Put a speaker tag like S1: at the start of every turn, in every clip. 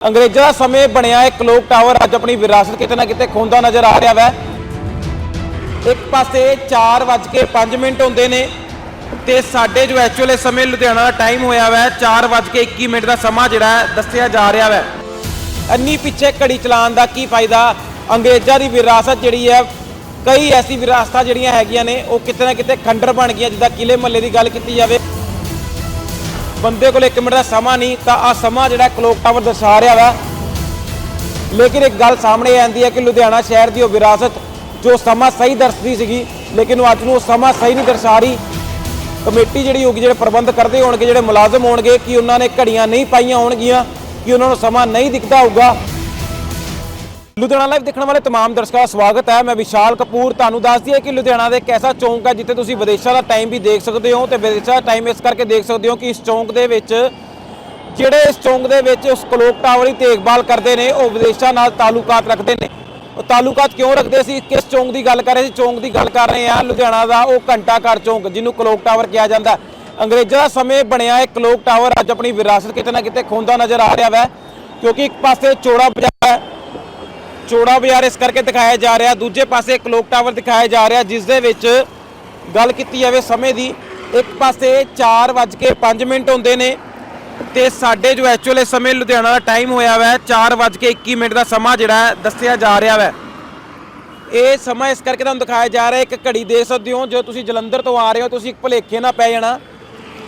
S1: ਅੰਗਰੇਜ਼ਾਂ ਦਾ ਸਮੇਂ ਬਣਿਆ ਇੱਕ ਕਲੋਕ ਟਾਵਰ ਅੱਜ ਆਪਣੀ ਵਿਰਾਸਤ ਕਿਤੇ ਨਾ ਕਿਤੇ ਖੋਂਦਾ ਨਜ਼ਰ ਆ ਰਿਹਾ ਵੈ। ਇੱਕ ਪਾਸੇ 4:05 ਮਿੰਟ ਹੁੰਦੇ ਨੇ ਤੇ ਸਾਡੇ ਜੋ ਐਕਚੁਅਲ ਇਸ ਸਮੇਂ ਲੁਧਿਆਣਾ ਦਾ ਟਾਈਮ ਹੋਇਆ ਵੈ 4:21 ਮਿੰਟ ਦਾ ਸਮਾਂ ਜਿਹੜਾ ਦੱਸਿਆ ਜਾ ਰਿਹਾ ਵੈ। ਅੰਨੀ ਪਿੱਛੇ ਘੜੀ ਚਲਾਉਣ ਦਾ ਕੀ ਫਾਇਦਾ? ਅੰਗਰੇਜ਼ਾਂ ਦੀ ਵਿਰਾਸਤ ਜਿਹੜੀ ਹੈ, ਕਈ ਐਸੀ ਵਿਰਾਸਤਾਂ ਜਿਹੜੀਆਂ ਹੈਗੀਆਂ ਨੇ, ਉਹ ਕਿਤੇ ਨਾ ਕਿਤੇ ਖੰਡਰ ਬਣ ਗਈਆਂ, ਜਿੱਦਾਂ ਕਿਲੇ ਮੱਲੇ ਦੀ ਗੱਲ ਕੀਤੀ ਜਾਵੇ। ਬੰਦੇ ਕੋਲ 1 ਮਿੰਟ ਦਾ ਸਮਾਂ ਨਹੀਂ, ਤਾਂ ਆ ਸਮਾਂ ਜਿਹੜਾ ਕਲੋਕ ਟਾਵਰ ਦਰਸਾ ਰਿਹਾ ਵਾ। ਲੇਕਿਨ ਇੱਕ ਗੱਲ ਸਾਹਮਣੇ ਆਉਂਦੀ ਹੈ ਕਿ ਲੁਧਿਆਣਾ ਸ਼ਹਿਰ ਦੀ ਉਹ ਵਿਰਾਸਤ ਜੋ ਸਮਾਂ ਸਹੀ ਦਰਸਦੀ ਸੀਗੀ, ਲੇਕਿਨ ਉਹ ਅੱਜ ਨੂੰ ਉਹ ਸਮਾਂ ਸਹੀ ਨਹੀਂ ਦਰਸਾ ਰਹੀ। ਕਮੇਟੀ ਜਿਹੜੀ ਹੋਗੀ ਜਿਹੜੇ ਪ੍ਰਬੰਧ ਕਰਦੇ ਹੋਣਗੇ, ਜਿਹੜੇ ਮੁਲਾਜ਼ਮ ਹੋਣਗੇ, ਕਿ ਉਹਨਾਂ ਨੇ ਘੜੀਆਂ ਨਹੀਂ ਪਾਈਆਂ ਹੋਣਗੀਆਂ, ਕਿ ਉਹਨਾਂ ਨੂੰ ਸਮਾਂ ਨਹੀਂ ਦਿਖਦਾ ਹੋਊਗਾ। ਲੁਧਿਆਣਾ ਲਾਈਵ ਦੇਖਣ ਵਾਲੇ तमाम ਦਰਸ਼ਕਾਂ ਦਾ ਸਵਾਗਤ ਹੈ ਮੈਂ ਵਿਸ਼ਾਲ ਕਪੂਰ ਤੁਹਾਨੂੰ ਦੱਸ ਦਈਏ ਕਿ ਲੁਧਿਆਣਾ ਦੇ ਇੱਕ ਐਸਾ ਚੌਂਕ ਹੈ ਜਿੱਥੇ ਤੁਸੀਂ ਵਿਦੇਸ਼ਾਂ ਦਾ ਟਾਈਮ ਵੀ ਦੇਖ ਸਕਦੇ ਹੋ ਤੇ ਵਿਦੇਸ਼ਾਂ ਦਾ ਟਾਈਮ ਇਸ ਕਰਕੇ ਦੇਖ ਸਕਦੇ ਹੋ ਕਿ ਇਸ ਚੌਂਕ ਦੇ ਵਿੱਚ ਜਿਹੜੇ ਇਸ ਚੌਂਕ ਦੇ ਵਿੱਚ ਉਸ ਕਲੋਕ ਟਾਵਰ ਦੀ ਦੇਖਭਾਲ ਕਰਦੇ ਨੇ ਉਹ ਵਿਦੇਸ਼ਾਂ ਨਾਲ ਤਾਲੁਕਾਤ ਰੱਖਦੇ ਨੇ ਉਹ ਤਾਲੁਕਾਤ ਕਿਉਂ ਰੱਖਦੇ ਸੀ ਕਿਸ ਚੌਂਕ ਦੀ ਗੱਲ ਕਰ ਰਹੇ ਸੀ ਚੌਂਕ ਦੀ ਗੱਲ ਕਰ ਰਹੇ ਹਾਂ ਲੁਧਿਆਣਾ ਦਾ ਉਹ ਘੰਟਾ ਘਰ ਚੌਂਕ ਜਿਹਨੂੰ ਕਲੋਕ ਟਾਵਰ ਕਿਹਾ ਜਾਂਦਾ ਅੰਗਰੇਜ਼ਾਂ ਦਾ ਸਮੇਂ ਬਣਿਆ ਇਹ ਕਲੋਕ ਟਾਵਰ ਅੱਜ ਆਪਣੀ ਵਿਰਾਸਤ ਕਿਤੇ ਨਾ ਕਿਤੇ ਖੋਂਦਾ ਨਜ਼ਰ ਆ ਰਿਹਾ ਵੈ ਕਿਉਂਕਿ ਇੱਕ ਪਾਸੇ ਚੌੜਾ ਬਾਜ਼ਾਰ ਹੈ ਚੌੜਾ ਬਾਜ਼ਾਰ ਇਸ ਕਰਕੇ ਦਿਖਾਇਆ ਜਾ ਰਿਹਾ। ਦੂਜੇ ਪਾਸੇ ਕਲੋਕ ਟਾਵਰ ਦਿਖਾਇਆ ਜਾ ਰਿਹਾ, ਜਿਸ ਦੇ ਵਿੱਚ ਗੱਲ ਕੀਤੀ ਜਾਵੇ ਸਮੇਂ ਦੀ, ਇੱਕ ਪਾਸੇ 4:05 ਮਿੰਟ ਹੁੰਦੇ ਨੇ ਤੇ ਸਾਡੇ ਜੋ ਐਕਚੁਅਲ ਇਸ ਸਮੇਂ ਲੁਧਿਆਣਾ ਦਾ ਟਾਈਮ ਹੋਇਆ ਵੈ 4:21 ਮਿੰਟ ਦਾ ਸਮਾਂ ਜਿਹੜਾ ਦੱਸਿਆ ਜਾ ਰਿਹਾ ਵੈ। ਇਹ ਸਮਾਂ ਇਸ ਕਰਕੇ ਤੁਹਾਨੂੰ ਦਿਖਾਇਆ ਜਾ ਰਿਹਾ, ਇੱਕ ਘੜੀ ਦੇ ਸਕਦੇ ਹੋ ਜੋ ਤੁਸੀਂ ਜਲੰਧਰ ਤੋਂ ਆ ਰਹੇ ਹੋ, ਤੁਸੀਂ ਇੱਕ ਭੁਲੇਖੇ ਨਾ ਪੈ ਜਾਣਾ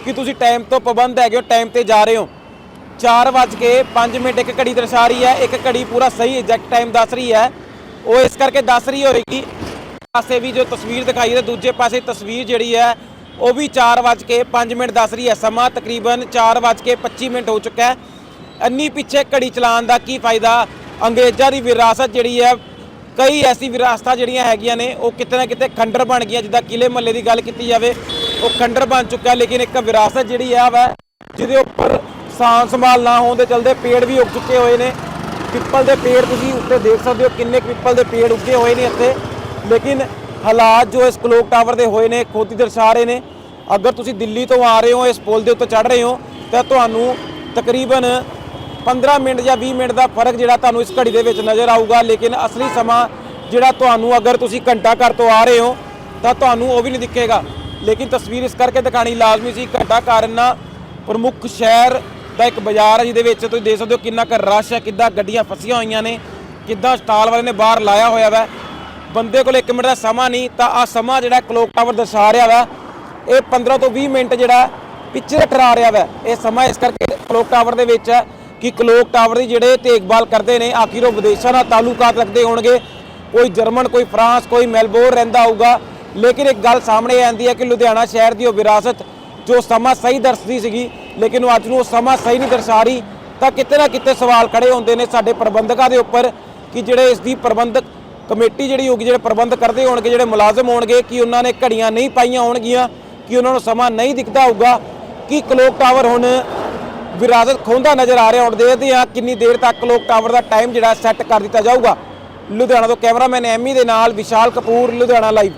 S1: ਕਿ ਤੁਸੀਂ ਟਾਈਮ ਤੋਂ ਪਾਬੰਦ ਹੈਗੇ ਹੋ ਟਾਈਮ ਤੇ ਜਾ ਰਹੇ ਹੋ। 4:05 ਮਿੰਟ ਇੱਕ ਘੜੀ ਦਰਸਾ ਰਹੀ ਹੈ, ਇੱਕ ਘੜੀ ਪੂਰਾ ਸਹੀ ਐਗਜ਼ੈਕਟ ਟਾਈਮ ਦੱਸ ਰਹੀ ਹੈ। ਉਹ ਇਸ ਕਰਕੇ ਦੱਸ ਰਹੀ ਹੋਏਗੀ ਪਾਸੇ ਵੀ ਜੋ ਤਸਵੀਰ ਦਿਖਾਈ ਹੈ, ਦੂਜੇ ਪਾਸੇ ਤਸਵੀਰ ਜਿਹੜੀ ਹੈ, ਉਹ ਵੀ 4:05 ਮਿੰਟ ਦੱਸ ਰਹੀ ਹੈ। ਸਮਾਂ ਤਕਰੀਬਨ 4:25 ਮਿੰਟ ਹੋ ਚੁੱਕਾ ਹੈ। ਅੰਨੀ ਪਿੱਛੇ ਘੜੀ ਚਲਾਉਣ ਦਾ ਕੀ ਫਾਇਦਾ? ਅੰਗਰੇਜ਼ਾਂ ਦੀ ਵਿਰਾਸਤ ਜਿਹੜੀ ਹੈ, ਕਈ ਐਸੀ ਵਿਰਾਸਤਾਂ ਜਿਹੜੀਆਂ ਹੈਗੀਆਂ ਨੇ, ਉਹ ਕਿਤੇ ਨਾ ਕਿਤੇ ਖੰਡਰ ਬਣ ਗਈਆਂ। ਜਿੱਦਾਂ ਕਿਲੇ ਮੱਲੇ ਦੀ ਗੱਲ ਕੀਤੀ ਜਾਵੇ, ਉਹ ਖੰਡਰ ਬਣ ਚੁੱਕਾ ਲੇਕਿਨ ਇੱਕ ਵਿਰਾਸਤ ਜਿਹੜੀ ਆ, ਵਾ, ਜਿਹਦੇ ਉੱਪਰ ਸਾਂਭ ਸੰਭਾਲ ਨਾ ਹੋਣ ਦੇ ਚਲਦੇ ਪੇੜ ਵੀ ਉੱਗ ਚੁੱਕੇ ਹੋਏ ਨੇ। ਪਿੱਪਲ ਦੇ ਪੇੜ ਤੁਸੀਂ ਉੱਤੇ ਦੇਖ ਸਕਦੇ ਹੋ ਕਿੰਨੇ ਪਿੱਪਲ ਦੇ ਪੇੜ ਉੱਗੇ ਹੋਏ ਨੇ ਇੱਥੇ। ਲੇਕਿਨ ਹਾਲਾਤ ਜੋ ਇਸ ਕਲੋਕ ਟਾਵਰ ਦੇ ਹੋਏ ਨੇ ਖੋਦੀ ਦਰਸਾ ਰਹੇ ਨੇ। ਅਗਰ ਤੁਸੀਂ ਦਿੱਲੀ ਤੋਂ ਆ ਰਹੇ ਹੋ, ਇਸ ਪੁਲ ਦੇ ਉੱਤੇ ਚੜ ਰਹੇ ਹੋ, ਤਾਂ ਤੁਹਾਨੂੰ ਤਕਰੀਬਨ 15 ਮਿੰਟ ਜਾਂ 20 ਮਿੰਟ ਦਾ ਫ਼ਰਕ ਜਿਹੜਾ ਤੁਹਾਨੂੰ ਇਸ ਘੜੀ ਦੇ ਵਿੱਚ ਨਜ਼ਰ ਆਊਗਾ। ਲੇਕਿਨ ਅਸਲੀ ਸਮਾਂ ਜਿਹੜਾ ਤੁਹਾਨੂੰ ਅਗਰ ਤੁਸੀਂ ਘੰਟਾ ਘਰ ਤੋਂ ਆ ਰਹੇ ਹੋ, ਤਾਂ ਤੁਹਾਨੂੰ ਉਹ ਵੀ ਨਹੀਂ ਦਿਖੇਗਾ। ਲੇਕਿਨ ਤਸਵੀਰ ਇਸ ਕਰਕੇ ਦਿਖਾਣੀ ਲਾਜ਼ਮੀ ਸੀ, ਘੰਟਾ ਘਰ ਨਾ ਪ੍ਰਮੁੱਖ ਸ਼ਹਿਰ ਦਾ ਇੱਕ ਬਾਜ਼ਾਰ ਹੈ ਜਿਹਦੇ ਵਿੱਚ ਤੁਸੀਂ ਦੇਖ ਸਕਦੇ ਹੋ ਕਿੰਨਾ ਕੁ ਰਸ਼ ਹੈ, ਕਿੱਦਾਂ ਗੱਡੀਆਂ ਫਸੀਆਂ ਹੋਈਆਂ ਨੇ, ਕਿੱਦਾਂ ਸਟਾਲ ਵਾਲੇ ਨੇ ਬਾਹਰ ਲਾਇਆ ਹੋਇਆ ਵਾ। ਬੰਦੇ ਕੋਲ 1 ਮਿੰਟ ਦਾ ਸਮਾਂ ਨਹੀਂ, ਤਾਂ ਆ ਸਮਾਂ ਜਿਹੜਾ ਕਲੋਕ ਟਾਵਰ ਦਰਸਾ ਰਿਹਾ ਵਾ, ਇਹ 15 ਤੋਂ 20 ਮਿੰਟ ਜਿਹੜਾ ਪਿੱਛੇ ਟਰਾ ਰਿਹਾ ਵਾ। ਇਹ ਸਮਾਂ ਇਸ ਕਰਕੇ ਕਲੋਕ ਟਾਵਰ ਦੇ ਵਿੱਚ ਹੈ ਕਿ ਕਲੋਕ ਟਾਵਰ ਦੀ ਜਿਹੜੇ ਦੇਖਭਾਲ ਕਰਦੇ ਨੇ, ਆਖਿਰ ਉਹ ਵਿਦੇਸ਼ਾਂ ਨਾਲ ਤਾਲੁਕਾਤ ਰੱਖਦੇ ਹੋਣਗੇ। ਕੋਈ ਜਰਮਨ, ਕੋਈ ਫਰਾਂਸ, ਕੋਈ ਮੈਲਬੌਰਨ ਰਹਿੰਦਾ ਹੋਊਗਾ। ਲੇਕਿਨ ਇੱਕ ਗੱਲ ਸਾਹਮਣੇ ਆਉਂਦੀ ਹੈ ਕਿ ਲੁਧਿਆਣਾ ਸ਼ਹਿਰ ਦੀ ਉਹ ਵਿਰਾਸਤ, ਜੋ ਸਮਾਂ ਸਹੀ ਦਰਸਦੀ ਸੀਗੀ ਲੇਕਿਨ ਉਹ ਅੱਜ ਨੂੰ ਉਹ ਸਮਾਂ ਸਹੀ ਨਹੀਂ ਦਰਸਾ ਰਹੀ। ਤਾਂ ਕਿਤੇ ਨਾ ਕਿਤੇ ਸਵਾਲ ਖੜੇ ਹੁੰਦੇ ਨੇ ਸਾਡੇ ਪ੍ਰਬੰਧਕਾਂ ਦੇ ਉੱਪਰ ਕਿ ਜਿਹੜੇ ਇਸ ਦੀ ਪ੍ਰਬੰਧਕ ਕਮੇਟੀ ਜਿਹੜੀ ਹੋਗੀ ਜਿਹੜੇ ਪ੍ਰਬੰਧ ਕਰਦੇ ਹੋਣਗੇ, ਜਿਹੜੇ ਮੁਲਾਜ਼ਮ ਹੋਣਗੇ, ਕਿ ਉਹਨਾਂ ਨੇ ਘੜੀਆਂ ਨਹੀਂ ਪਾਈਆਂ ਹੋਣਗੀਆਂ, ਕਿ ਉਹਨਾਂ ਨੂੰ ਸਮਾਂ ਨਹੀਂ ਦਿਖਦਾ ਹੋਊਗਾ। ਕਿ ਕਲੋਕ ਟਾਵਰ ਹੁਣ ਵਿਰਾਸਤ ਖੋਂਦਾ ਨਜ਼ਰ ਆ ਰਿਹਾ, ਹੁਣ ਦੇਖਦੇ ਆ ਕਿੰਨੀ ਦੇਰ ਤੱਕ ਕਲੋਕ ਟਾਵਰ ਦਾ ਟਾਈਮ ਜਿਹੜਾ ਸੈੱਟ ਕਰ ਦਿੱਤਾ ਜਾਊਗਾ। ਲੁਧਿਆਣਾ ਤੋਂ ਕੈਮਰਾਮੈਨ ਐਮੀ ਦੇ ਨਾਲ ਵਿਸ਼ਾਲ ਕਪੂਰ, ਲੁਧਿਆਣਾ ਲਾਈਵ